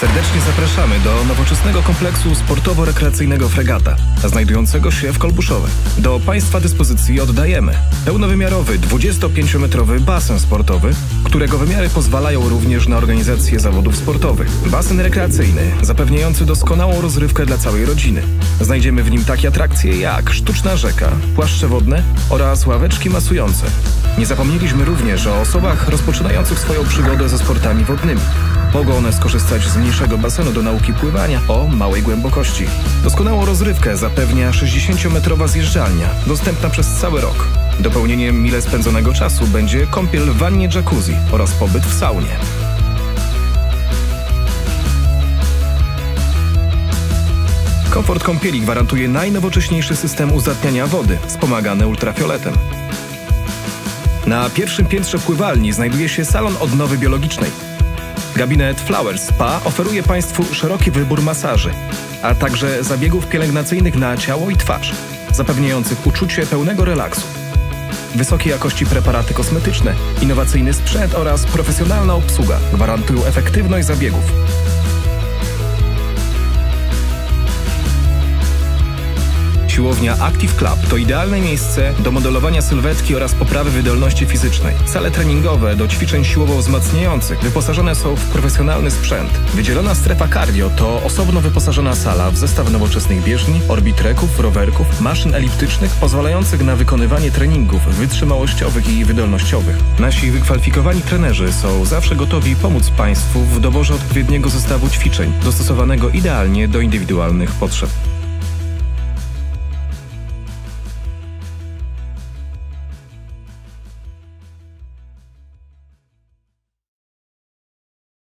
Serdecznie zapraszamy do nowoczesnego kompleksu sportowo-rekreacyjnego Fregata, znajdującego się w Kolbuszowie. Do Państwa dyspozycji oddajemy pełnowymiarowy 25-metrowy basen sportowy, którego wymiary pozwalają również na organizację zawodów sportowych. Basen rekreacyjny, zapewniający doskonałą rozrywkę dla całej rodziny. Znajdziemy w nim takie atrakcje jak sztuczna rzeka, płaszcze wodne oraz ławeczki masujące. Nie zapomnieliśmy również o osobach rozpoczynających swoją przygodę ze sportami wodnymi. Mogą one skorzystać z mniejszego basenu do nauki pływania o małej głębokości. Doskonałą rozrywkę zapewnia 60-metrowa zjeżdżalnia, dostępna przez cały rok. Dopełnieniem mile spędzonego czasu będzie kąpiel w wannie jacuzzi oraz pobyt w saunie. Komfort kąpieli gwarantuje najnowocześniejszy system uzdatniania wody, wspomagany ultrafioletem. Na pierwszym piętrze pływalni znajduje się salon odnowy biologicznej. Gabinet Flowers Spa oferuje Państwu szeroki wybór masaży, a także zabiegów pielęgnacyjnych na ciało i twarz, zapewniających uczucie pełnego relaksu. Wysokiej jakości preparaty kosmetyczne, innowacyjny sprzęt oraz profesjonalna obsługa gwarantują efektywność zabiegów. Siłownia Active Club to idealne miejsce do modelowania sylwetki oraz poprawy wydolności fizycznej. Sale treningowe do ćwiczeń siłowo-wzmacniających wyposażone są w profesjonalny sprzęt. Wydzielona strefa cardio to osobno wyposażona sala w zestaw nowoczesnych bieżni, orbitreków, rowerków, maszyn eliptycznych pozwalających na wykonywanie treningów wytrzymałościowych i wydolnościowych. Nasi wykwalifikowani trenerzy są zawsze gotowi pomóc Państwu w doborze odpowiedniego zestawu ćwiczeń, dostosowanego idealnie do indywidualnych potrzeb.